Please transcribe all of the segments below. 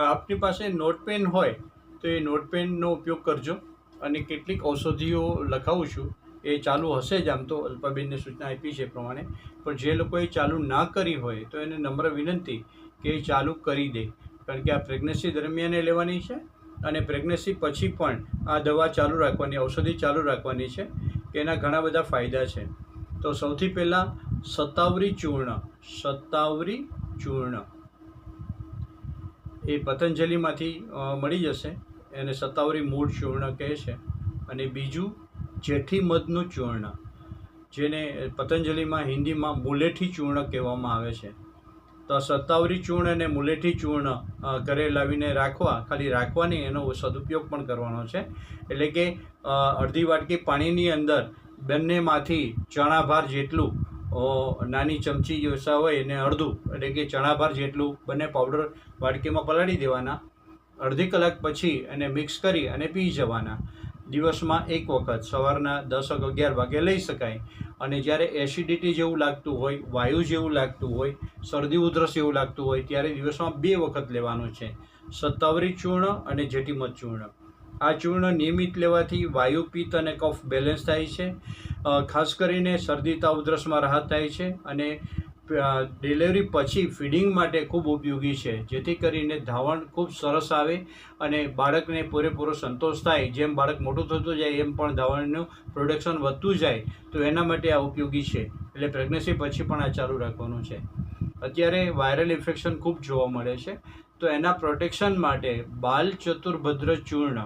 આપની પાસે not pen હોય તો એ નોટપેનનો ઉપયોગ કરજો અને કેટલીક ઔષધિઓ લખાવું છું. એ ચાલુ હશે જ આમ તો અલ્પાબેનને સૂચના આપી છે પ્રમાણે. પણ જે લોકોએ ચાલુ ના કરી હોય તો એને નમ્ર વિનંતી કે એ ચાલુ કરી દે. કારણ કે આ પ્રેગ્નન્સી દરમિયાન એ લેવાની છે અને પ્રેગ્નન્સી પછી પણ આ દવા ચાલુ રાખવાની, ઔષધિ ચાલુ રાખવાની છે કે એના ઘણા બધા ફાયદા છે. તો સૌથી પહેલાં સત્તાવરી ચૂર્ણ સત્તાવરી ચૂર્ણ. એ પતંજલિમાંથી મળી જશે. એને સત્તાવરી મૂળ ચૂર્ણ કહે છે. અને બીજું, જેઠી મધનું ચૂર્ણ, જેને પતંજલિમાં હિન્દીમાં મુલેઠી ચૂર્ણ કહેવામાં આવે છે. તો સત્તાવરી ચૂર્ણ અને મુલેઠી ચૂર્ણ ઘરે લાવીને રાખવા, ખાલી રાખવાની એનો સદુપયોગ પણ કરવાનો છે. એટલે કે અડધી વાટકી પાણીની અંદર બંનેમાંથી ચણાભાર જેટલું નાની ચમચી યોસા હોય એને અડધું, એટલે કે ચણાભાર જેટલું બંને પાવડર વાડકીમાં પલાળી દેવાના. અડધી કલાક પછી એને મિક્સ કરી અને પી જવાના. દિવસમાં એક વખત, સવારના દસ અગિયાર વાગે લઈ શકાય. અને જ્યારે એસિડિટી જેવું લાગતું હોય, વાયુ જેવું લાગતું હોય, શરદી ઉધરસ જેવું લાગતું હોય, ત્યારે દિવસમાં બે વખત લેવાનું છે. સત્તાવરી ચૂર્ણ અને જેટીમત ચૂર્ણ. આ ચૂર્ણ નિયમિત લેવાથી વાયુ, પિત્ત અને કફ બેલેન્સ થાય છે. ખાસ કરીને શરદી, તાવ, ઉધરસમાં રાહત થાય છે અને ડિલિવરી પછી ફીડિંગ માટે ખૂબ ઉપયોગી છે, જેથી કરીને ધાવણ ખૂબ સરસ આવે અને બાળકને પૂરેપૂરો સંતોષ થાય. જેમ બાળક મોટું થતું જાય, એમ પણ ધાવણનું પ્રોડક્શન વધતું જાય, તો એના માટે આ ઉપયોગી છે. એટલે પ્રેગ્નન્સી પછી પણ આ ચાલુ રાખવાનું છે. અત્યારે વાયરલ ઇન્ફેક્શન ખૂબ જોવા મળે છે. તો એના પ્રોટેક્શન માટે બાલ ચતુર્ભદ્ર ચૂર્ણ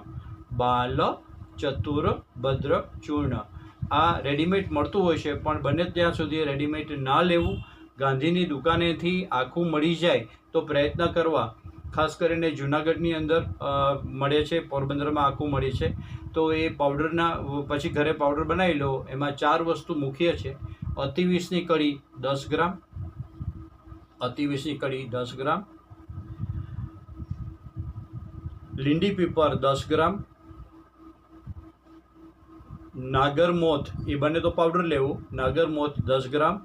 બાલ, ચતુર, ભદ્ર, ચૂર્ણ. આ રેડીમેડ મળતું હોય છે, પણ બને ત્યાં સુધી રેડીમેડ ના લેવું, ગાંધીની દુકાનેથી આખું મળી જાય તો પ્રયત્ન કરવા. ખાસ કરીને જુનાગઢની અંદર મળે છે, પોરબંદરમાં આખું મળે છે. તો એ પાવડરના પછી ઘરે પાવડર બનાવી લો, એમાં ચાર વસ્તુ મુખ્ય છે. અતિવીસની કડી દસ ગ્રામ. અતિવીસની કડી દસ ગ્રામ. લીંડી પીપર દસ ગ્રામ. નાગરમોથ એ બંને તો પાવડર લેવું. નાગરમોથ દસ ગ્રામ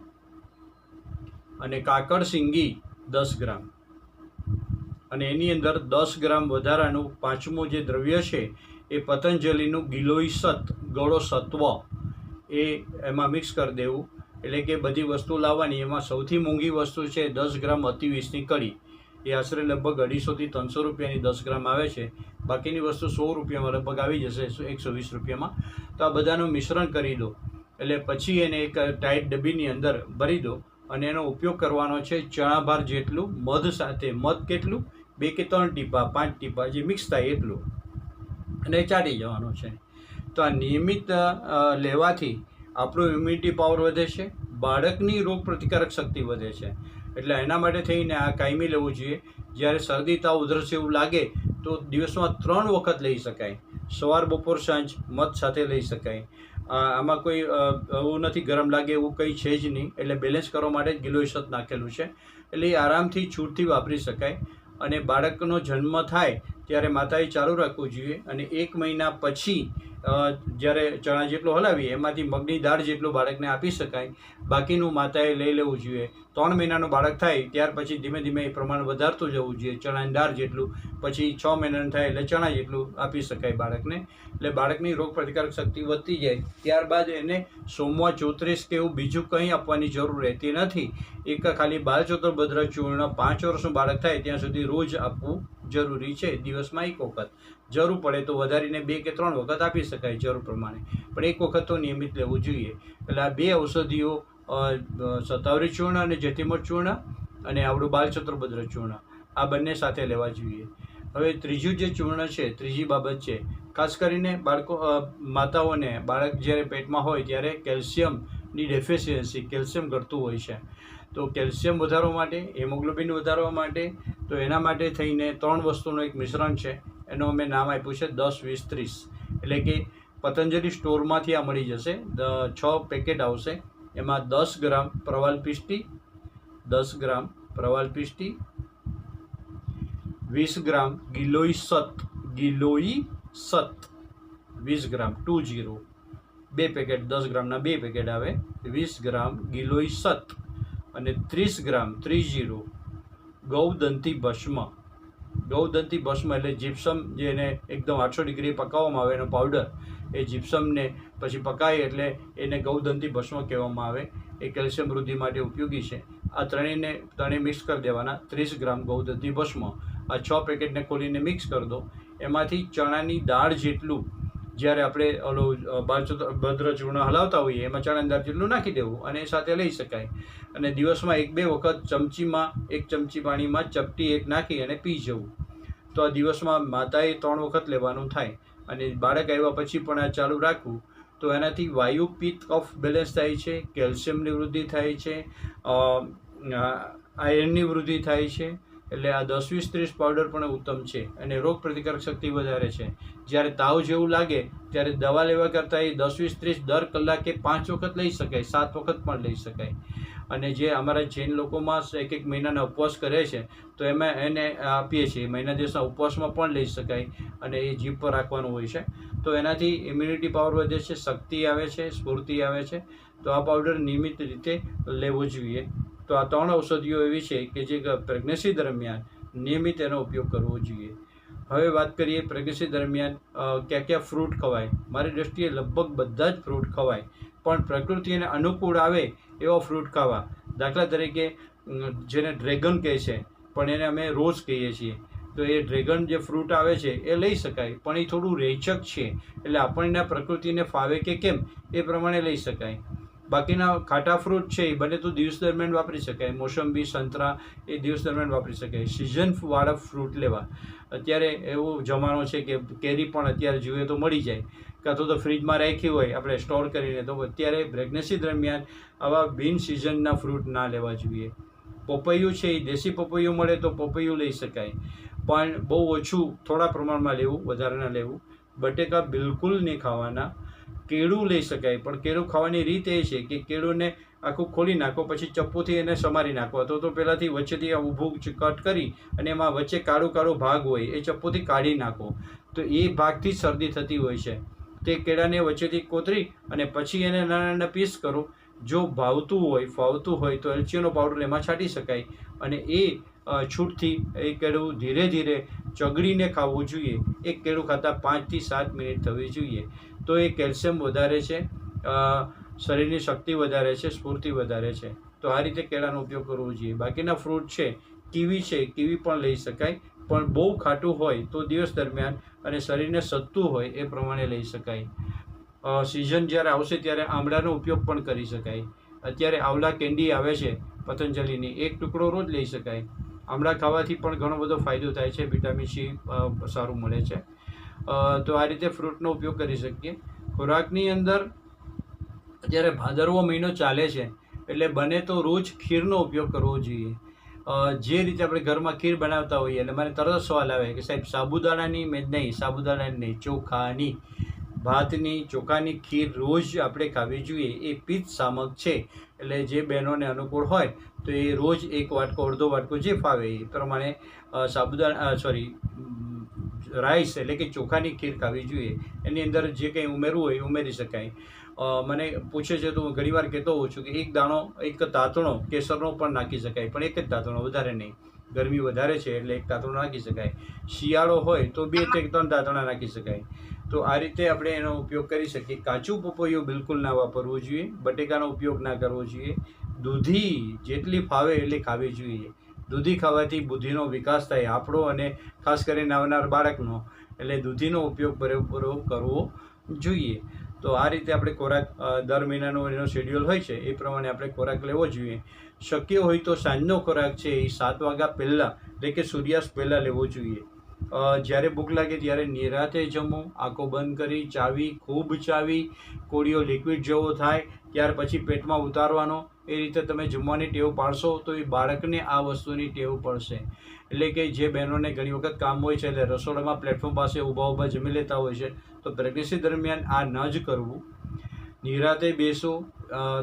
અને કાકડ સિંગી દસ ગ્રામ. અને એની અંદર દસ ગ્રામ વધારાનું પાંચમું જે દ્રવ્ય છે, એ પતંજલિનું ગિલોઈ સત, ગળો સત્વ, એ એમાં મિક્સ કરી દેવું. એટલે કે બધી વસ્તુ લાવવાની. એમાં સૌથી મોંઘી વસ્તુ છે દસ ગ્રામ અતિવીસની કળી. એ આશરે લગભગ અઢીસોથી ત્રણસો રૂપિયાની દસ ગ્રામ આવે છે. બાકીની વસ્તુ સો રૂપિયામાં લગભગ આવી જશે એકસો વીસ રૂપિયામાં. તો આ બધાનું મિશ્રણ કરી દો. એટલે પછી એને એક ટાઈટ ડબ્બીની અંદર ભરી દો અને એનો ઉપયોગ કરવાનો છે ચણાભાર જેટલું, મધ સાથે, મધ કેટલું? બે કે ત્રણ ટીપા, પાંચ ટીપા જે મિક્સ થાય એટલું. અને ચાટી જવાનું છે. તો આ નિયમિત લેવાથી આપણું ઇમ્યુનિટી પાવર વધે છે, બાળકની રોગ પ્રતિકારક શક્તિ વધે છે. એટલે એના માટે થઈને આ કાયમી લેવું જોઈએ. જ્યારે શરદી, તાવ, ઉધરસ એવું લાગે, તો દિવસમાં ત્રણ વખત લઈ શકાય. સવાર, બપોર, સાંજ મધ સાથે લઈ શકાય. આમાં કોઈ એવું નથી, ગરમ લાગે એવું કંઈ છે જ નહીં. એટલે બેલેન્સ કરવા માટે જ ગિલોય નાખેલું છે. એટલે એ આરામથી છૂટથી વાપરી શકાય. અને બાળકનો જન્મ થાય ત્યારે માતાએ ચાલુ રાખવું જોઈએ. અને એક મહિના પછી જ્યારે ચણા જેટલો હલાવીએ, એમાંથી મગની દાળ જેટલું બાળકને આપી શકાય, બાકીનું માતાએ લઈ લેવું જોઈએ. ત્રણ મહિનાનું બાળક થાય, ત્યાર પછી ધીમે ધીમે એ પ્રમાણ વધારતું જવું જોઈએ. ચણાની દાળ જેટલું, પછી છ મહિનાનું થાય એટલે ચણા જેટલું આપી શકાય બાળકને. એટલે બાળકની રોગ પ્રતિકારક શક્તિ વધતી જાય. ત્યારબાદ એને સોમવા ચોત્રીસ કે એવું બીજું કંઈ આપવાની જરૂર રહેતી નથી. એક ખાલી બાળચતુર્ભદ્ર ચૂર્ણ પાંચ વર્ષનું બાળક થાય, ત્યાં સુધી રોજ આપવું જરૂરી છે. દિવસમાં એક વખત. જરૂર પડે તો વધારીને બે કે ત્રણ વખત આપી શકાય જરૂર પ્રમાણે. પણ એક વખત તો નિયમિત લેવું જોઈએ. એટલે આ બે ઔષધિઓ સત્તાવરી ચૂર્ણ અને જેઠીમઠ ચૂર્ણ અને આપણું બાલચતુર્ભદ્ર ચૂર્ણ, આ બંને સાથે લેવા જોઈએ. હવે ત્રીજું જે ચૂર્ણ છે, ત્રીજી બાબત છે, ખાસ કરીને બાળકો માતાઓને, બાળક જ્યારે પેટમાં હોય ત્યારે કેલ્શિયમની ડેફિશિયન્સી, કેલ્શિયમ ઘટતું હોય છે. તો કેલ્શિયમ વધારવા માટે, હેમોગ્લોબિન વધારવા માટે, તો એના માટે થઈને ત્રણ વસ્તુનું એક મિશ્રણ છે. એનું અમે નામ આપ્યું છે દસ વીસ ત્રીસ. એટલે કે પતંજલિ સ્ટોરમાંથી આ મળી જશે. છ પેકેટ આવશે. એમાં દસ ગ્રામ પ્રવાલ પિસ્ટી, દસ ગ્રામ પ્રવાલ પિસ્ટી, વીસ ગ્રામ ગિલોઈ સત ગિલોઈ સત, વીસ ગ્રામ ટુ જીરો. બે પેકેટ, દસ ગ્રામના બે પેકેટ આવે. વીસ ગ્રામ ગિલોઈ સત અને ત્રીસ ગ્રામ ત્રી જીરો. ગૌદંતી ભસ્મ. ગૌદંતી ભસ્મ એટલે જીપ્સમ જેને એકદમ આઠસો ડિગ્રી પકાવવામાં આવે, એનો પાવડર એ જીપ્સમને પછી પકાય એટલે એને ગૌદંતી ભસ્મ કહેવામાં આવે. એ કેલ્શિયમ વૃદ્ધિ માટે ઉપયોગી છે. આ ત્રણેયને, ત્રણેય મિક્સ કરી દેવાના, ત્રીસ ગ્રામ ગૌદંતી ભસ્મ. આ છ પેકેટને ખોલીને મિક્સ કરી દો. એમાંથી ચણાની દાળ જેટલું જ્યારે આપણે ઓલું ભદ્ર ચૂર્ણ હલાવતા હોઈએ, એમાં ચણાની દાળ જેટલું નાખી દેવું અને એ સાથે લઈ શકાય. અને દિવસમાં એક બે વખત ચમચીમાં, એક ચમચી પાણીમાં ચપટી એક નાખી અને પી જવું. તો આ દિવસમાં માતાએ ત્રણ વખત લેવાનું થાય. અને બાળક આવ્યા પછી પણ આ ચાલુ રાખવું. તો એનાથી વાયુ પિત્ત કફ બેલેન્સ થાય છે, કેલ્શિયમની વૃદ્ધિ થાય છે આયર્નની વૃદ્ધિ થાય છે એટલે આ દસ વીસ ત્રીસ પાવડર પણ ઉત્તમ છે અને રોગ પ્રતિકારક શક્તિ વધારે છે. જ્યારે તાવ જેવું લાગે, ત્યારે દવા લેવા કરતાં એ દસ વીસ ત્રીસ દર કલાકે પાંચ વખત લઈ શકાય, સાત વખત પણ લઈ શકાય. અને જે અમારા જૈન લોકોમાં એક એક મહિનાના ઉપવાસ કરે છે, તો એમાં એને આપીએ છીએ મહિના દિવસના ઉપવાસમાં પણ લઈ શકાય અને એ જીભ પર રાખવાનું હોય છે. તો એનાથી ઇમ્યુનિટી પાવર વધે છે, શક્તિ આવે છે, સ્ફૂર્તિ આવે છે. તો આ પાવડર નિયમિત રીતે લેવો જોઈએ. તો આ ત્રણ ઔષધિઓ એવી છે કે જે પ્રેગ્નન્સી દરમિયાન નિયમિત એનો ઉપયોગ કરવો જોઈએ. હવે વાત કરીએ પ્રેગ્નન્સી દરમિયાન ક્યાં કયા ફ્રૂટ ખવાય. મારી દૃષ્ટિએ લગભગ બધા જ ફ્રૂટ ખવાય. પણ પ્રકૃતિને અનુકૂળ આવે એવા ફ્રૂટ ખાવા. દાખલા તરીકે જેને ડ્રેગન કહે છે, પણ એને અમે રોઝ કહીએ છીએ. તો એ ડ્રેગન જે ફ્રૂટ આવે છે, એ લઈ શકાય, પણ એ થોડું રેચક છે. એટલે આપણને પ્રકૃતિને ફાવે કે કેમ, એ પ્રમાણે લઈ શકાય. બાકીના ખાટા ફ્રૂટ છે, એ બને તો દિવસ દરમિયાન વાપરી શકાય. મોસંબી, સંતરા એ દિવસ દરમિયાન વાપરી શકાય. સિઝન વાળા ફ્રૂટ લેવા. અત્યારે એવો જમાનો છે કે કેરી પણ અત્યારે જોઈએ તો મળી જાય. કાં તો તો ફ્રીજમાં રાખી હોય, આપણે સ્ટોર કરીને, તો અત્યારે પ્રેગ્નન્સી દરમિયાન આવા બિન સિઝનના ફ્રૂટ ના લેવા જોઈએ. પપૈયું છે, એ દેશી પપૈયું મળે તો પપૈયું લઈ શકાય. પણ બહુ ઓછું થોડા પ્રમાણમાં લેવું, વધારે ના લેવું. બટેકા બિલકુલ નહીં ખાવાના. કેળું લઈ શકાય. પણ કેળું ખાવાની રીત એ છે કે કેળુંને આખું ખોલી નાખો, પછી ચપ્પુથી એને સમારી નાખો. અથવા તો પહેલાંથી વચ્ચેથી આ ઊભું કટ કરી અને એમાં વચ્ચે કાળું કાળું ભાગ હોય એ ચપ્પુથી કાઢી નાખો. તો એ ભાગથી શરદી થતી હોય છે. તે કેળાને વચ્ચેથી કોતરી અને પછી એને નાના નાના પીસ કરો. જો ભાવતું હોય, ફાવતું હોય તો એલચીનો પાવડર એમાં છાંટી શકાય અને એ છૂટથી એ કેળું ધીરે ધીરે ચગડીને ખાવું જોઈએ. એક કેળું ખાતા પાંચથી સાત મિનિટ થવી જોઈએ. તો એ કેલ્શિયમ વધારે છે શરીરની શક્તિ વધારે છે, સ્ફૂર્તિ વધારે છે. તો આ રીતે કેળાનો ઉપયોગ કરવો જોઈએ. બાકીના ફ્રૂટ છે, કીવી છે, કીવી પણ લઈ શકાય. પણ બહુ ખાટું હોય તો દિવસ દરમિયાન અને શરીરને સત્તું હોય એ પ્રમાણે લઈ શકાય. સિઝન જ્યારે આવશે ત્યારે આમળાનો ઉપયોગ પણ કરી શકાય. અત્યારે આવલા કેન્ડી આવે છે, પતંજલિની. એક ટુકડો રોજ લઈ શકાય. આમળા ખાવાથી પણ ઘણો બધો ફાયદો થાય છે, વિટામિન સી સારું મળે છે. તો આ રીતે ફ્રૂટનો ઉપયોગ કરી શકીએ. ખોરાકની અંદર જ્યારે ભાદરવો મહિનો ચાલે છે, એટલે બને તો રોજ ખીરનો ઉપયોગ કરવો જોઈએ. જે રીતે આપણે ઘરમાં ખીર બનાવતા હોઈએ, એટલે મને તરત સવાલ આવે કે સાહેબ, સાબુદાણાની મેં, નહીં, સાબુદાણાની નહીં, ચોખાની, ભાતની, ચોખાની ખીર રોજ આપણે ખાવી જોઈએ, એ પિત્ત સામક છે. એટલે જે બહેનોને અનુકૂળ હોય, તો એ રોજ એક વાટકો, અડધો વાટકો જે ફાવે એ પ્રમાણે સાબુદાણા સોરી રાઈસ એટલે કે ચોખાની ખીર ખાવી જોઈએ. એની અંદર જે કંઈ ઉમેરવું હોય ઉમેરી શકાય. મને પૂછે છે તો હું ઘણીવાર કહેતો હોઉં છું કે એક દાણો, એક તાતણો કેસરનો પણ નાખી શકાય, પણ એક જ તાતણો વધારે નહીં. ગરમી વધારે છે એટલે એક તાતણો નાખી શકાય. શિયાળો હોય તો બે કે ત્રણ તાતણા નાખી શકાય. તો આ રીતે આપણે એનો ઉપયોગ કરી શકીએ. કાચું પપૈયું બિલકુલ ના વાપરવું જોઈએ. બટેકાનો ઉપયોગ ના કરવો જોઈએ. દૂધી જેટલી ફાવે એટલી ખાવી જોઈએ. દૂધી ખાવાથી બુદ્ધિનો વિકાસ થાય. આપણો અને ખાસ કરીને આવનાર બાળકનો. એટલે દૂધીનો ઉપયોગ પૂરેપૂરો કરવો જોઈએ. તો આ રીતે આપણે ખોરાક દર મહિનાનો એનો શેડ્યુલ હોય છે, એ પ્રમાણે આપણે ખોરાક લેવો જોઈએ. શક્ય હોય તો સાંજનો ખોરાક છે એ સાત વાગ્યા પહેલાં, એટલે કે સૂર્યાસ્ત પહેલાં લેવો જોઈએ. જ્યારે ભૂખ લાગે ત્યારે નિરાતે જમો, આંખો બંધ કરી, ચાવી, ખૂબ ચાવી, કોળીઓ લિક્વિડ જેવો થાય, ત્યાર પછી પેટમાં ઉતારવાનો એ રીતે તમે જમવાની ટેવ પાડશો તો એ બાળકને આ વસ્તુની ટેવ પડશે. એટલે કે જે બહેનોને ઘણી વખત કામ હોય છે એટલે રસોડામાં પ્લેટફોર્મ પાસે ઊભા ઊભા જમી લેતા હોય છે, તો પ્રેગ્નન્સી દરમિયાન આ ન જ કરવું. નિરાતે બેસો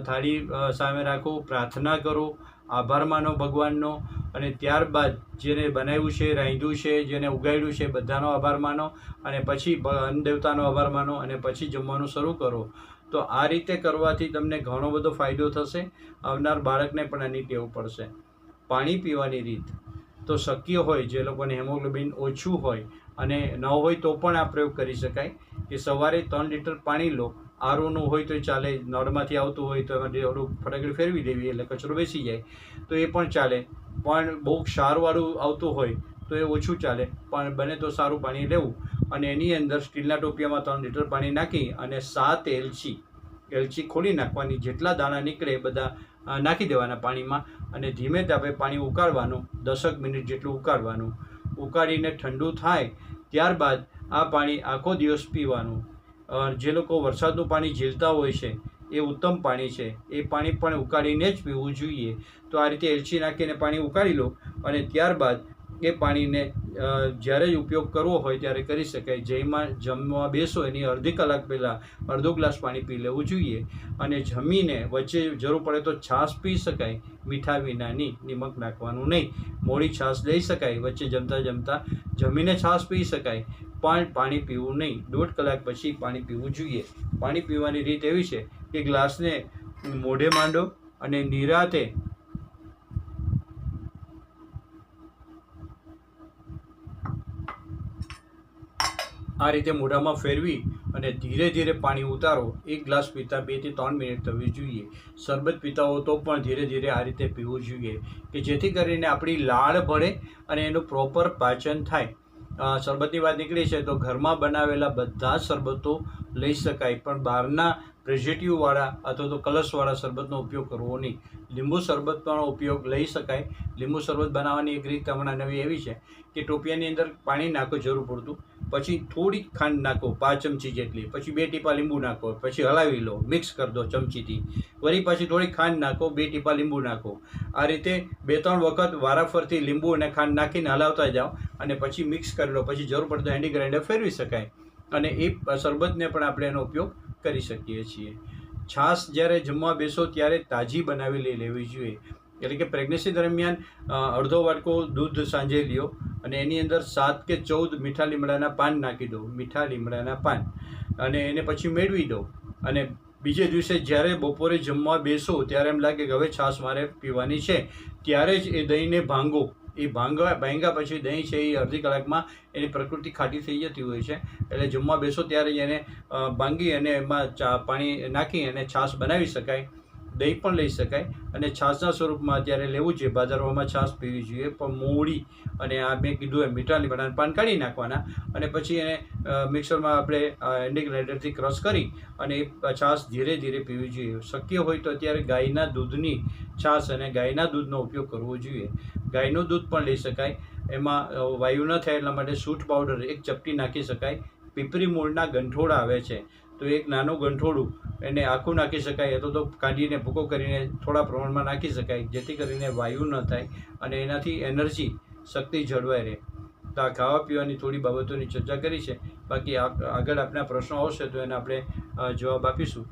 થાળી સામે રાખો, પ્રાર્થના કરો, આભાર માનો ભગવાનનો અને ત્યારબાદ જેને બનાવ્યું છે, રાંધ્યું છે, જેને ઉગાડ્યું છે, બધાનો આભાર માનો અને પછી અન્ન દેવતાનો આભાર માનો અને પછી જમવાનું શરૂ કરો. તો આ રીતે કરવાથી તમને ઘણો બધો ફાયદો થશે. આવનાર બાળકને પણ આની ટેવ પડશે. પાણી પીવાની રીત. તો શક્ય હોય, જે લોકોને હેમોગ્લોબિન ઓછું હોય અને ન હોય તો પણ આ પ્રયોગ કરી શકાય કે સવારે ત્રણ લીટર પાણી લો. આરોનું હોય તો ચાલે, નળમાંથી આવતું હોય તો એમાં ઓલું ફટાકડી ફેરવી દેવી, એટલે કચરો બેસી જાય. તો એ પણ ચાલે. પણ બહુ ક્ષારવાળું આવતું હોય તો એ ઓછું ચાલે. પણ બને તો સારું પાણી લેવું. અને એની અંદર સ્ટીલના ટોપિયામાં ત્રણ લીટર પાણી નાખી અને સાત એલચી એલચી ખોલી નાખવાની. જેટલા દાણા નીકળે બધા નાખી દેવાના પાણીમાં અને ધીમે તાપે પાણી ઉકાળવાનું, દસક મિનિટ જેટલું ઉકાળવાનું. ઉકાળીને ઠંડુ થાય ત્યારબાદ આ પાણી આખો દિવસ પીવાનું. જે લોકો વરસાદનું પાણી ઝીલતા હોય છે, એ ઉત્તમ પાણી છે. એ પાણી પણ ઉકાળીને જ પીવું જોઈએ. તો આ રીતે એલચી નાખીને પાણી ઉકાળી લો અને ત્યારબાદ એ પાણીને જ્યારે જ ઉપયોગ કરવો હોય ત્યારે કરી શકાય. જેમાં જમવા બેસો એની અડધી કલાક પહેલાં અડધો ગ્લાસ પાણી પી લેવું જોઈએ અને જમીને વચ્ચે જરૂર પડે તો છાશ પી શકાય. મીઠા વિનાની નિમક નાખવાનું નહીં. મોડી છાશ લઈ શકાય. વચ્ચે જમતા જમતા જમીને છાશ પી શકાય. પણ પાણી પીવું નહીં. દોઢ કલાક પછી પાણી પીવું જોઈએ. પાણી પીવાની રીત એવી છે કે ગ્લાસને મોઢે માંડો અને નિરાતે આ રીતે મોઢામાં ફેરવી અને ધીરે ધીરે પાણી ઉતારો. એક ગ્લાસ પીતા બેથી ત્રણ મિનિટ થવી જોઈએ. શરબત પીતા હો તો પણ ધીરે ધીરે આ રીતે પીવું જોઈએ કે જેથી કરીને આપણી લાળ ભળે અને એનું પ્રોપર પાચન થાય. શરબતની વાત નીકળી છે તો ઘરમાં બનાવેલા બધા શરબતો લઈ શકાય, પણ બહારના પ્રેઝેટિવવાળા અથવા તો કલશવાળા શરબતનો ઉપયોગ કરવો નહીં. લીંબુ શરબતનો ઉપયોગ લઈ શકાય. લીંબુ શરબત બનાવવાની એક રીત હમણાં નવી એવી છે કે ટોપિયાની અંદર પાણી નાખો જરૂર પૂરતું પછી થોડી ખાંડ નાખો, પાંચ ચમચી જેટલી. પછી બે ટીપા લીંબુ નાખો, પછી હલાવી લો, મિક્સ કરી દો ચમચીથી. વળી પાછી થોડી ખાંડ નાખો, બે ટીપા લીંબુ નાખો. આ રીતે બે ત્રણ વખત વારાફરતી લીંબુ અને ખાંડ નાખીને હલાવતા જાઓ અને પછી મિક્સ કરી લો. પછી જરૂર પડે તો હેન્ડી ગ્રાઇન્ડર ફેરવી શકાય. અને એ શરબતને પણ આપણે એનો ઉપયોગ કરી શકીએ છીએ. છાશ જ્યારે જમવા બેસો ત્યારે તાજી બનાવી લેવી જોઈએ. એટલે કે પ્રેગ્નન્સી દરમિયાન અડધો વાટકો દૂધ સાંજે લ્યો અને એની અંદર સાત કે ચૌદ મીઠા લીમડાના પાન નાખી દો. મીઠા લીમડાના પાન. અને એને પછી મેળવી દો. અને બીજે દિવસે જ્યારે બપોરે જમવા બેસો ત્યારે એમ લાગે કે હવે છાશ મારે પીવાની છે. ત્યારે જ એ દહીંને ભાંગો એ ભાંગવા ભાંગ્યા પછી દહીં છે એ અડધી કલાકમાં એની પ્રકૃતિ ખાટી થઈ જતી હોય છે. એટલે જમવા બેસો ત્યારે એને ભાંગી અને એમાં ચા પાણી નાખી અને છાશ બનાવી શકાય. દહીં પણ લઈ શકાય. અને છાશના સ્વરૂપમાં અત્યારે લેવું જોઈએ. બાજારોમાં છાશ પીવી જોઈએ. પણ મોડી અને આ મેં કીધું એમ મીઠા લીમડાના પાન કાઢી નાખવાના. અને પછી એને મિક્સરમાં આપણે એન્ડી ગ્રાઇન્ડરથી ક્રશ કરી અને એ છાશ ધીરે ધીરે પીવી જોઈએ. શક્ય હોય તો અત્યારે ગાયના દૂધની છાશ અને ગાયના દૂધનો ઉપયોગ કરવો જોઈએ. ગાયનું દૂધ પણ લઈ શકાય. એમાં વાયુ ન થાય એટલા માટે સૂટ પાવડર એક ચપટી નાખી શકાય. પીપરી મૂળના ગંઠોળ આવે છે. તો એક નાનું ગંઠોડું એને આખું નાખી શકાય, અથવા તો કાઢીને ભૂકો કરીને થોડા પ્રમાણમાં નાખી શકાય, જેથી કરીને વાયુ ન થાય અને એનાથી એનર્જી, શક્તિ જળવાઈ રહે. તો આ ખાવા પીવાની થોડી બાબતોની ચર્ચા કરી છે. બાકી આગળ આપણા પ્રશ્નો આવશે તો એને આપણે જવાબ આપીશું.